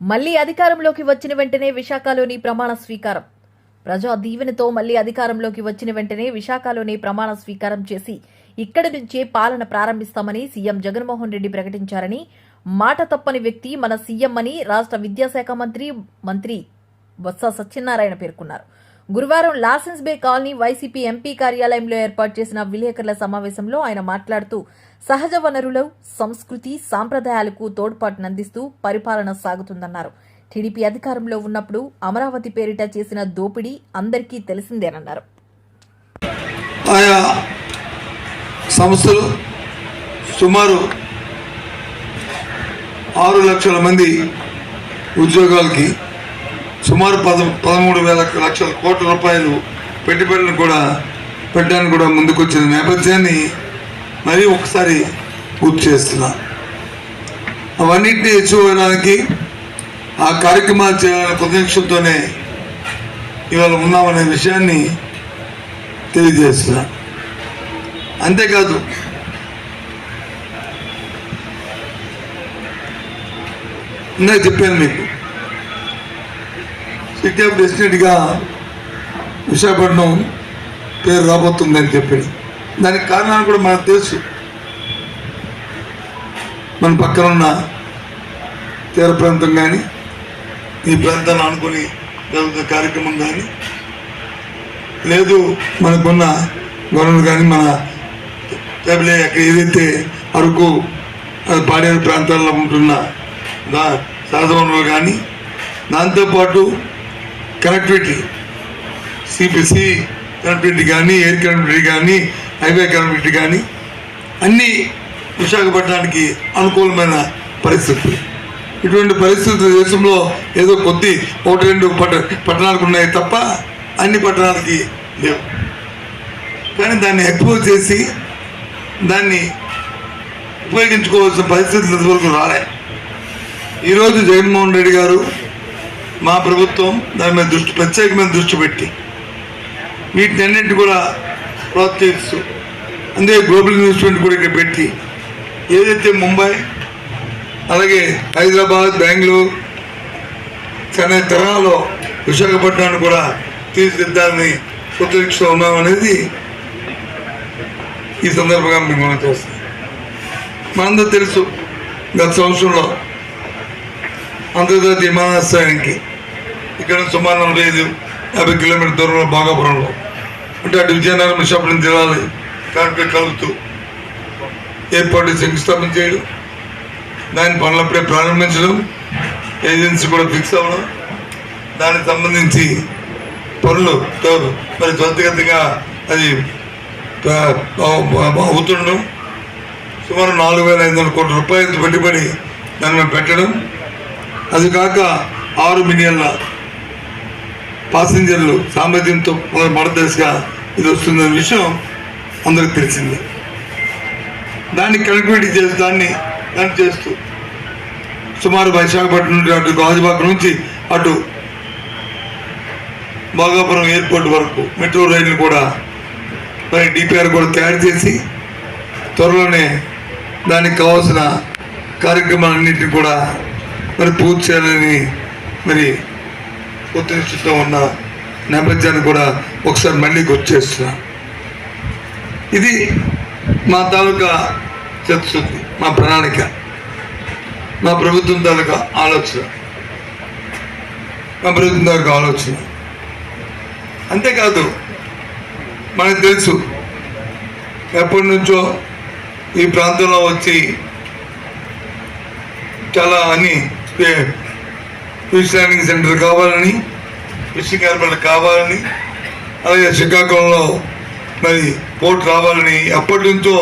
మళ్ళీ అధికారంలోకి వచ్చిన వెంటనే విశాఖలోని ప్రమాణ స్వీకారం. ప్రజా దీవెనతో మళ్ళీ అధికారంలోకి వచ్చిన వెంటనే విశాఖలోని ప్రమాణ స్వీకారం చేసి ఇక్కడి నుంచే పాలన ప్రారంభిస్తామని సీఎం జగన్మోహన్ రెడ్డి ప్రకటించారని మాట తప్పని వ్యక్తి మన సీఎం అని రాష్ట్ర విద్యాశాఖ మంత్రి మంత్రి బొత్స సత్యనారాయణ పేర్కొన్నారు. గురువారం Lawsons bay colony YCP MP కార్యాలయంలో ఏర్పాటు చేసిన విలేకరుల సమావేశంలో ఆయన మాట్లాడుతూ సహజ వనరులు సంస్కృతి సాంప్రదాయాలకు తోడ్పాటునందిస్తూ పరిపాలన సాగుతుందన్నారు. టీడీపీ అధికారంలో ఉన్నప్పుడు అమరావతి పేరిట చేసిన దోపిడీ అందరికీ తెలిసిందేనన్నారు. ఆయా సంస్థలు సుమారు ఆరు లక్షల మంది ఉద్యోగాలకి సుమారు పద పదమూడు వేల లక్షల కోట్ల రూపాయలు పెట్టుబడులను కూడా పెట్టడానికి కూడా ముందుకొచ్చిన నేపథ్యాన్ని మరీ ఒకసారి పూర్తి చేస్తున్నా. అవన్నింటినీ ఎచ్చుకోవడానికి ఆ కార్యక్రమాలు చేయాలని ప్రత్యక్షంతోనే ఇవాళ ఉన్నామనే విషయాన్ని తెలియజేస్తున్నా. అంతేకాదు ఇందాక చెప్పాను మీకు సిటీ డెస్టినేట్గా విశాఖపట్నం పేరు రాబోతుందని చెప్పాడు. దానికి కారణాలు కూడా మనకు తెలుసు. మన పక్కన ఉన్న తీర ప్రాంతం కానీ ఈ ప్రాంతాన్ని అనుకుని జరుగుతున్న కార్యక్రమం కానీ లేదు మనకున్న గవర్నర్ కానీ మన లేకపోతే అక్కడ ఏదైతే అరకు పాడేరు ప్రాంతాల్లో ఉంటున్న దా సహజ వనరులు కానీ దాంతోపాటు కనెక్టివిటీ సిపిసి కనెక్టివిటీ కానీ ఎయిర్ కనెక్టివిటీ కానీ హైవే కనెక్టివిటీ కానీ అన్నీ విశాఖపట్నానికి అనుకూలమైన పరిస్థితులు. ఇటువంటి పరిస్థితులు దేశంలో ఏదో కొద్ది ఒకటి రెండు పట్ట పట్టణాలకు ఉన్నాయి తప్ప అన్ని పట్టణాలకి లేవు. కానీ దాన్ని ఎక్స్పోజ్ చేసి దాన్ని ఉపయోగించుకోవాల్సిన పరిస్థితులు ఇంతవరకు రాలే. ఈరోజు జగన్మోహన్ రెడ్డి గారు మా ప్రభుత్వం దాని మీద దృష్టి ప్రత్యేకమైన దృష్టి పెట్టి వీటిని అన్నింటి కూడా ప్రోత్సహిస్తూ అందుకే గ్లోబల్ ఇన్వెస్ట్మెంట్ కూడా ఇక్కడ పెట్టి ఏదైతే ముంబై అలాగే హైదరాబాద్ బెంగళూరు చెన్నై తరహాలో విశాఖపట్నాన్ని కూడా తీర్చిదిద్దాలని ఉత్తరిస్తూ ఉన్నాం అనేది ఈ సందర్భంగా మేము మనం చేస్తాం మనందరూ తెలుసు గత సంవత్సరంలో అంతర్జాతీయ విమానాశ్రయానికి. ఇక్కడ సుమారు నలభై ఐదు యాభై కిలోమీటర్ దూరంలో బాగాపురంలో అంటే అటు విజయనగరం విశాఖపట్నం జిల్లాలు కాన్ఫ్లిక్ట్ కలుగుతూ ఏర్పాటు శంకుస్థాపన చేయడం దాని పనులప్పుడే ప్రారంభించడం ఏజెన్సీ కూడా ఫిక్స్ అవ్వడం దానికి సంబంధించి పనులు మరి త్వరితగతిగా అది అవుతుండడం. సుమారు నాలుగు వేల ఐదు వందల కోట్ల రూపాయలు పెట్టుబడి దాని మీద పెట్టడం. అది కాక ఆరు మిలియన్ల పాసింజర్లు సామర్థ్యంతో మొదటిదశగా ఇది వస్తుందనే విషయం అందరికి తెలిసిందే. దాన్ని కనెక్టివిటీ చేసి దాన్ని కనెక్ట్ చేస్తూ సుమారు విశాఖపట్నం నుండి అటు గాజుబాగ్ నుంచి అటు భోగాపురం ఎయిర్పోర్ట్ వరకు మెట్రో రైలు కూడా మరి డిపిఆర్ కూడా తయారు చేసి త్వరలోనే దానికి కావాల్సిన కార్యక్రమాలన్నింటినీ కూడా మరి పూర్తి చేయాలని మరి ఉత్తరిస్తూ ఉన్న నేపథ్యాన్ని కూడా ఒకసారి మళ్ళీ గుర్తు చేస్తున్నా. ఇది మా తాలూకా చతుశుద్ధి మా ప్రణాళిక మా ప్రభుత్వం తాలూకా ఆలోచన మా ప్రభుత్వం తాలూకా ఆలోచన. అంతేకాదు మనకు తెలుసు ఎప్పటి నుంచో ఈ ప్రాంతంలో వచ్చి చాలా అని ఫిష్ ల్యాండింగ్ సెంటర్ కావాలని ఫిషింగ్ ఎయిర్పోర్ట్ కావాలని అలాగే శ్రీకాకుళంలో మరి పోర్ట్ రావాలని అప్పటి నుంచో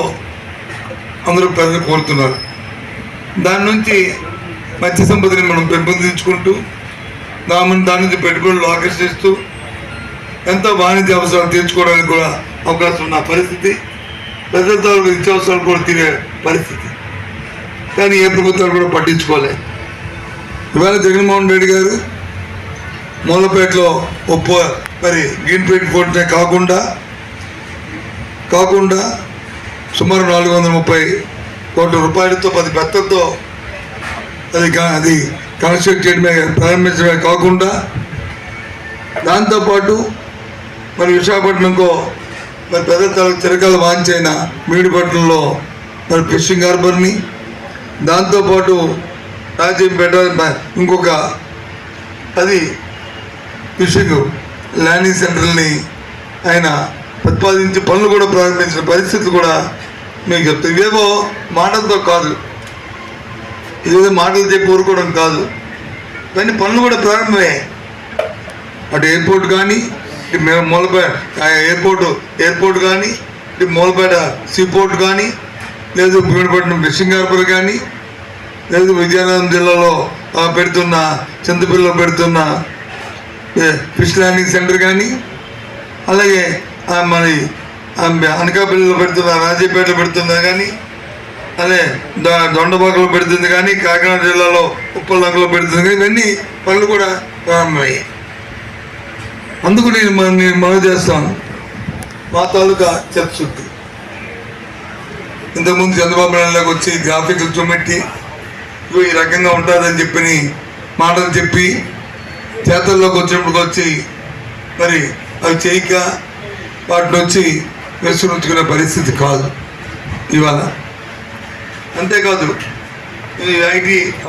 అందరూ ప్రజలు కోరుతున్నారు. దాని నుంచి మత్స్య సంపదని మనం పెంపొందించుకుంటూ దాని దాని నుంచి పెట్టుబడులు ఆకర్షిస్తూ ఎంతో వాణిజ్య అవసరాలు తీర్చుకోవడానికి కూడా అవకాశం ఉన్న పరిస్థితి ప్రజల తాలూకు నిత్యావసరాలు కూడా తీరే పరిస్థితి. కానీ ఏ ప్రభుత్వాలు కూడా పట్టించుకోలేదు ఇవాళ జగన్మోహన్ రెడ్డి గారు మూలపేటలో ఒప్ప మరి గ్రీన్పేట పోర్ట్నే కాకుండా కాకుండా సుమారు నాలుగు వందల ముప్పై కోట్ల రూపాయలతో పది బెత్తలతో అది అది కన్స్ట్రక్ట్ చేయడమే ప్రారంభించడమే కాకుండా దాంతోపాటు మరి విశాఖపట్నంకో మరి పెద్ద తర- చిరకాల వాంచైన మీడిపట్నంలో మరి ఫిషింగ్ హార్బర్ని దాంతోపాటు రాజంపేట ఇంకొక అది ఫిషింగ్ ల్యాండింగ్ సెంటర్ని ఆయన ప్రతిపాదించి పనులు కూడా ప్రారంభించిన పరిస్థితి కూడా మీకు చెప్తాను ఇవేవో మాటలతో కాదు. ఇదేదో మాటలు చెప్పి ఊరుకోవడం కాదు. కానీ పనులు కూడా ప్రారంభమయ్యాయి అటు ఎయిర్పోర్ట్ కానీ ఇటు మేము మూలపేట ఎయిర్పోర్ట్ ఎయిర్పోర్ట్ కానీ ఇటు మూలపేట సీపోర్ట్ కానీ లేదు భీమపట్నం ఫిషింగ్ హార్బర్ కానీ లేదు విజయనగరం జిల్లాలో పెడుతున్న చింతపిల్లలో పెడుతున్న. ఫిష్ ల్యాండింగ్ సెంటర్ కానీ అలాగే మరి ఆ, అనకాపల్లిలో పెడుతున్న రాజీపేటలో పెడుతున్నా కానీ అదే దొండబాకలో పెడుతుంది కానీ కాకినాడ జిల్లాలో ఉప్పలంకలో పెడుతుంది కానీ ఇవన్నీ పనులు కూడా ప్రారంభమయ్యాయి. అందుకు నేను నేను మనవి చేస్తాను. మా తాలూకా చిత్తశుద్ధి ఇంతకుముందు చంద్రబాబు నాయుడులోకి వచ్చి గ్రాఫిక్లు చూపెట్టి ఈ రకంగా ఉంటుందని చెప్పి మాటలు చెప్పి చేతల్లోకి వచ్చినప్పుడు వచ్చి మరి అవి చేయక వాటిని వచ్చి విసురుచుకునే పరిస్థితి కాదు. ఇవాళ అంతేకాదు ఈ ఐటీ